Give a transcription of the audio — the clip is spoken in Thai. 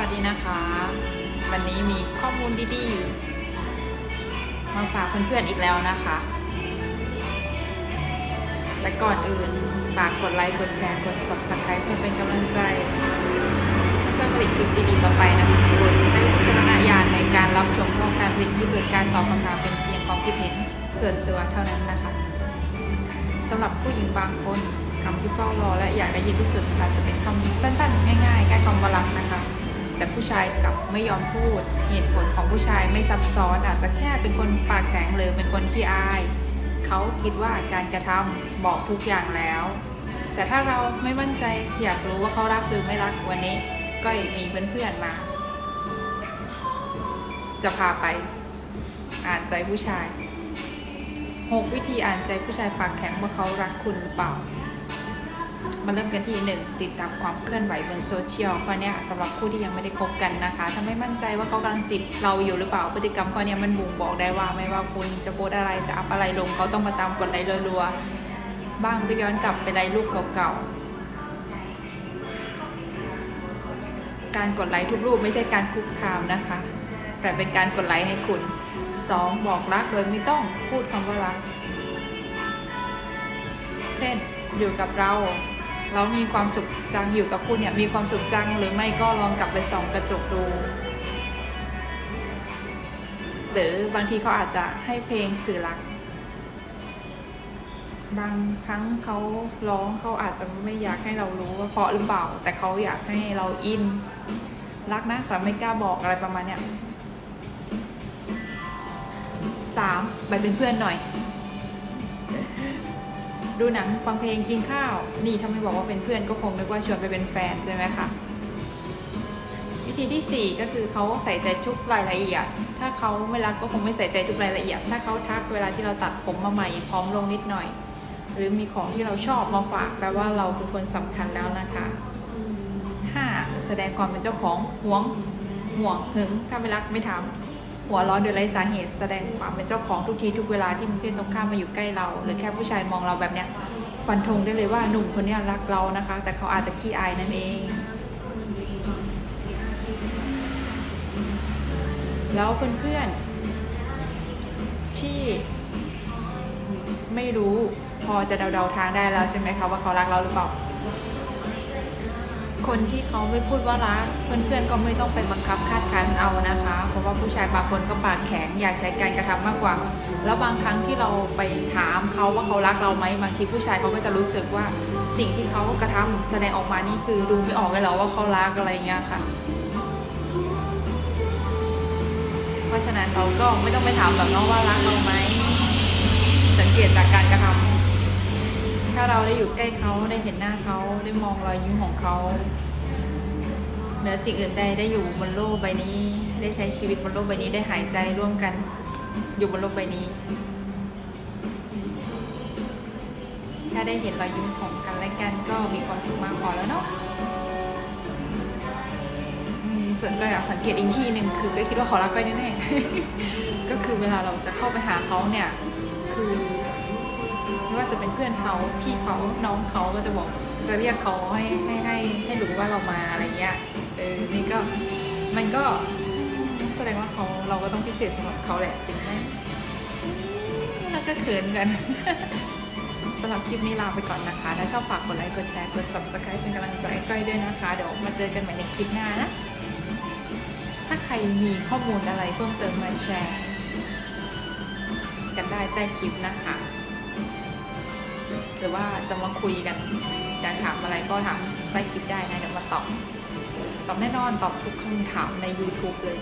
วัสดีนะคะ วันนี้มีข้อมูลดีๆมาฝากเพื่อนๆอีกแล้วนะคะ แต่ก่อนอื่นฝากกดไลค์กดแชร์กด subscribe เพื่อเป็นกำลังใจเพื่อผลิตคลิปดีๆต่อไปนะคะโดใช้วิจารณญาณในการรับชมเพราะการผลิตคลิปหรือการตอบคำถามเป็นเพียงความคิดเห็นส่วนตัวเท่านั้นนะคะสำหรับผู้หญิงบางคนคำที่เฝ้ารอและอยากได้ยินที่สุดค่ะจะเป็นคำสั้นๆง่ายๆแค่คำว่ารักนะคะ แต่ผู้ชายกลับไม่ยอมพูด เหตุผลของผู้ชายไม่ซับซ้อนอาจจะแค่เป็นคนปากแข็งหรือเป็นคนขี้อาย เขาคิดว่าการกระทำบอกทุกอย่างแล้ว แต่ถ้าเราไม่มั่นใจอยากรู้ว่าเขารักหรือไม่รักวันนี้ก็มีเพื่อนๆมา จะพาไป อ่านใจผู้ชาย 6 วิธีอ่านใจผู้ชายปากแข็งว่าเขารักคุณหรือเปล่า มาเริ่มกันที่หนึ่งติดตามความเคลื่อนไหวบนโซเชียลข้อเนี้ยสำหรับผู้ที่ยังไม่ได้คบกันนะคะถ้าไม่มั่นใจว่าเขากำลังจีบเราอยู่หรือเปล่าพฤติกรรมข้อเนี้ยมันบ่งบอกได้ว่าไม่ว่าคุณจะโพสอะไรจะอัพอะไรลงเขาต้องมาตามกดไลค์รัวๆบ้างก็ย้อนกลับไปไลค์รูปเก่าๆการกดไลค์ทุกรูปไม่ใช่การคุกคามนะคะ แต่เป็นการกดไลค์ให้คุณสองบอกรักโดยไม่ต้องพูดคำว่ารัก เช่น อยู่กับเรา เรามีความสุขจังอยู่กับคุณเนี่ยมีความสุขจังหรือไม่ก็ลองกลับไปส่องกระจกดู หรือบางทีเขาอาจจะให้เพลงสื่อรัก บางครั้งเขาร้องเขาอาจจะไม่อยากให้เรารู้ว่าเพราะหรือเปล่า แต่เขาอยากให้เราอินรักนะแต่ไม่กล้าบอกอะไรประมาณเนี้ยสามไปเป็นเพื่อนหน่อย ดูหนังฟังเพลงกินข้าว นี่ถ้าไม่บอกว่าเป็นเพื่อนก็คงนึกว่าชวนไปเป็นแฟนใช่ไหมคะวิธีที่ 4 ก็คือเขาใส่ใจทุกรายละเอียด ถ้าเขาไม่รักก็คงไม่ใส่ใจทุกรายละเอียด ถ้าเขาทักเวลาที่เราตัดผมมาใหม่พร้อมลงนิดหน่อย หรือมีของที่เราชอบมาฝากแปลว่าเราคือคนสำคัญแล้วนะคะ 5. แสดงความเป็นเจ้าของห่วงห่วงหึงถ้าไม่รักไม่ทำ หัวร้อนโดยไร้สาเหตุแสดงความเป็นเจ้าของทุกทีทุกเวลาที่มันเพื่อนตรงข้ามมาอยู่ใกล้เรา หรือแค่ผู้ชายมองเราแบบเนี้ยฟันธงได้เลยว่าหนุ่มคนนี้รักเรานะคะ แต่เขาอาจจะขี้อายนั่นเอง แล้วเพื่อนๆที่ไม่รู้พอจะเดาๆทางได้แล้วใช่ไหมคะว่าเขารักเราหรือเปล่า คนที่เขาไม่พูดว่ารักเพื่อนๆก็ไม่ต้องไปบังคับคาดคั้นเอานะคะ เพราะว่าผู้ชายบางคนก็ปากแข็งอยากใช้การกระทำมากกว่า แล้วบางครั้งที่เราไปถามเขาว่าเขารักเราไหมบางทีผู้ชายเขาก็จะรู้สึกว่าสิ่งที่เขากระทำแสดงออกมานี่คือดูไม่ออกเลยหรอว่าเขารักอะไรเงี้ยค่ะ เพราะฉะนั้นเราก็ไม่ต้องไปถามแบบน้องว่ารักเราไหมสังเกตจากการกระทำ ถ้าเราได้อยู่ใกล้เขาได้เห็นหน้าเขาได้มองรอยยิ้มของเขาเหนือสิ่งอื่นใดได้อยู่บนโลกใบนี้ ได้ใช้ชีวิตบนโลกใบนี้ได้หายใจร่วมกัน อยู่บนโลกใบนี้ ถ้าได้เห็นรอยยิ้มของกันและกันก็มีความสุขมากพอแล้วเนาะส่วนก็อยากสังเกตอีกที่หนึ่งคือก็คิดว่าเขารักก้อยแน่ๆก็คือเวลาเราจะเข้าไปหาเขาเนี่ย คือ ว่าจะเป็นเพื่อนเขาพี่เขาน้องเขาก็จะบอกจะเรียกเขาให้ให้ให้ให้รู้ว่าเรามาอะไรเงี้ยเออนี่ก็มันก็แสดงว่าเขาเราก็ต้องพิเศษสำหรับเขาแหละจริงไหมแล้วก็เขินกันสำหรับคลิปนี้ลาไปก่อนนะคะ ถ้าชอบฝากกดไลค์ กดแชร์ กด subscribe เป็นกำลังใจให้ก้อยด้วยนะคะ เดี๋ยวมาเจอกันใหม่ในคลิปหน้านะ ถ้าใครมีข้อมูลอะไรเพิ่มเติมมาแชร์ กันได้ใต้คลิปนะคะ หรือว่าจะมาคุยกันอยากถามอะไรก็ถามใต้คลิปได้นะเดี๋ยวมาตอบ ตอบแน่นอนตอบทุกคำถามใน YouTube เลย